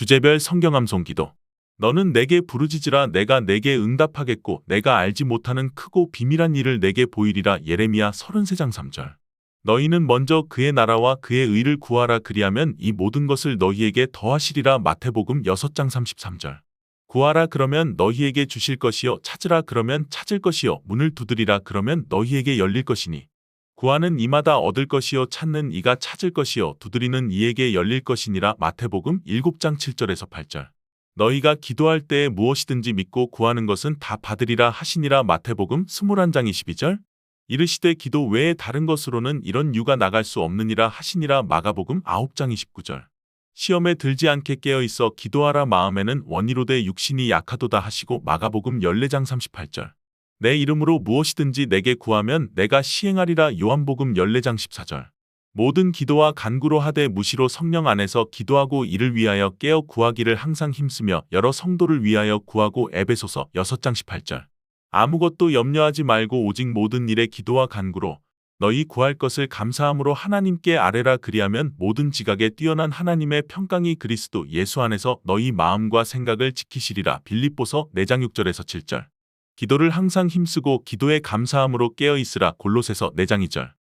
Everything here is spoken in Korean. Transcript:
주제별 성경암송 기도. 너는 내게 부르짖으라 내가 내게 응답하겠고 내가 알지 못하는 크고 비밀한 일을 내게 보이리라 예레미야 33장 3절. 너희는 먼저 그의 나라와 그의 의를 구하라 그리하면 이 모든 것을 너희에게 더하시리라 마태복음 6장 33절. 구하라 그러면 너희에게 주실 것이요 찾으라 그러면 찾을 것이요 문을 두드리라 그러면 너희에게 열릴 것이니 구하는 이마다 얻을 것이요 찾는 이가 찾을 것이요 두드리는 이에게 열릴 것이니라 마태복음 7장 7절에서 8절. 너희가 기도할 때에 무엇이든지 믿고 구하는 것은 다 받으리라 하시니라 마태복음 21장 22절. 이르시되 기도 외에 다른 것으로는 이런 유가 나갈 수 없느니라 하시니라 마가복음 9장 29절. 시험에 들지 않게 깨어 있어 기도하라 마음에는 원이로되 육신이 약하도다 하시고 마가복음 14장 38절. 내 이름으로 무엇이든지 내게 구하면 내가 시행하리라 요한복음 14장 14절. 모든 기도와 간구로 하되 무시로 성령 안에서 기도하고 이를 위하여 깨어 구하기를 항상 힘쓰며 여러 성도를 위하여 구하고 에베소서 6장 18절. 아무것도 염려하지 말고 오직 모든 일에 기도와 간구로 너희 구할 것을 감사함으로 하나님께 아뢰라 그리하면 모든 지각에 뛰어난 하나님의 평강이 그리스도 예수 안에서 너희 마음과 생각을 지키시리라 빌립보서 4장 6절에서 7절. 기도를 항상 힘쓰고 기도에 감사함으로 깨어 있으라 골로새서 4장 2절.